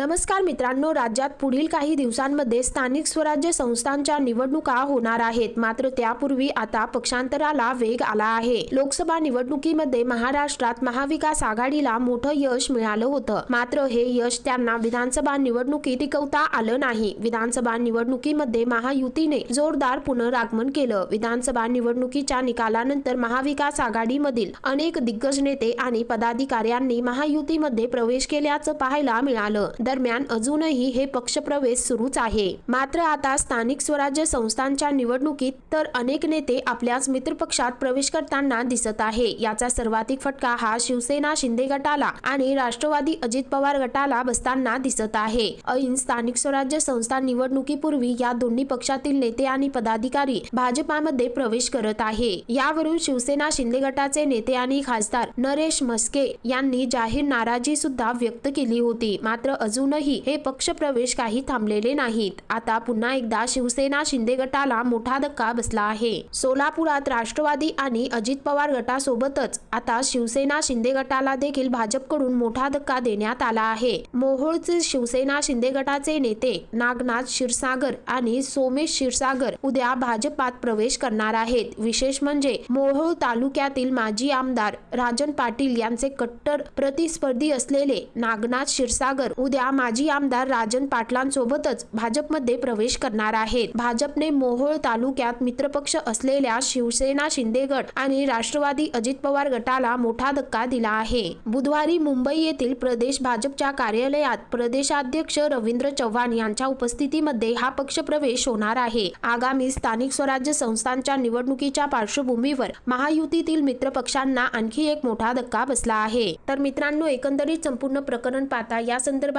नमस्कार मित्रांनो राज्यात पुढील काही दिवसांमध्ये स्थानिक स्वराज्य संस्थांच्या निवडणुका होणार आहेत. मात्र त्यापूर्वी आता पक्षांतराला वेग आला आहे. लोकसभा निवडणुकीमध्ये महाराष्ट्रात महाविकास आघाडीला मोठं यश मिळालं होतं. मात्र हे यश त्यांना विधानसभा निवडणुकीत टिकवता आलं नाही. विधानसभा निवडणुकीमध्ये महायुतीने जोरदार पुनरागमन केलं. विधानसभा निवडणुकीच्या निकालानंतर महाविकास आघाडीमधील अनेक दिग्गज नेते आणि पदाधिकाऱ्यांनी महायुतीमध्ये प्रवेश केल्याचं पाहायला मिळालं. दरम्यान अजूनही हे पक्षप्रवेश सुरूच आहे. मात्र आता स्थानिक स्वराज्य संस्थांच्या निवडणुकीत तर अनेक नेते आपल्याच मित्रपक्षात प्रवेश करताना दिसत आहे. याचा सर्वाधिक फटका हा शिवसेना शिंदे गटाला आणि राष्ट्रवादी अजित पवार गटाला बसताना दिसत आहे. ऐन स्थानिक स्वराज्य संस्था निवडणुकीपूर्वी या दोन्ही पक्षातील नेते आणि पदाधिकारी भाजपामध्ये प्रवेश करत आहे. यावरून शिवसेना शिंदे गटाचे नेते आणि खासदार नरेश म्हस्के यांनी जाहीर नाराजी सुद्धा व्यक्त केली होती. मात्र अजून अजूनही हे पक्षप्रवेश काही थांबलेले नाहीत. आता पुन्हा एकदा शिवसेना शिंदे गटाला मोठा धक्का बसला आहे. सोलापुरात राष्ट्रवादी आणि अजित पवार गटासोबतच आता शिवसेना शिंदे गटाला देखील भाजपकडून मोठा धक्का देण्यात आला आहे. मोहोळचे शिवसेना शिंदे गटाचे नेते नागनाथ क्षीरसागर आणि सोमेश क्षीरसागर उद्या भाजपात प्रवेश करणार आहेत. विशेष म्हणजे मोहोळ तालुक्यातील माजी आमदार राजन पाटील यांचे कट्टर प्रतिस्पर्धी असलेले नागनाथ क्षीरसागर उद्या माजी आमदार राजन पाटलांसोबतच भाजपमध्ये प्रवेश करणार आहेत. भाजपने मोहोळ तालुक्यात मित्रपक्ष असलेल्या शिवसेना शिंदे गट आणि राष्ट्रवादी अजित पवार गटाला मोठा धक्का दिला आहे. बुधवारी मुंबई येथील प्रदेश भाजपच्या कार्यालयात प्रदेशाध्यक्ष रवींद्र चव्हाण यांच्या उपस्थितीमध्ये हा पक्षप्रवेश होणार आहे. आगामी स्थानिक स्वराज्य संस्थांच्या निवडणुकीच्या पार्श्वभूमीवर महायुतीतील मित्र पक्षांना आणखी एक मोठा धक्का बसला आहे. तर मित्रांनो एकंदरीत संपूर्ण प्रकरण पाहता या संदर्भात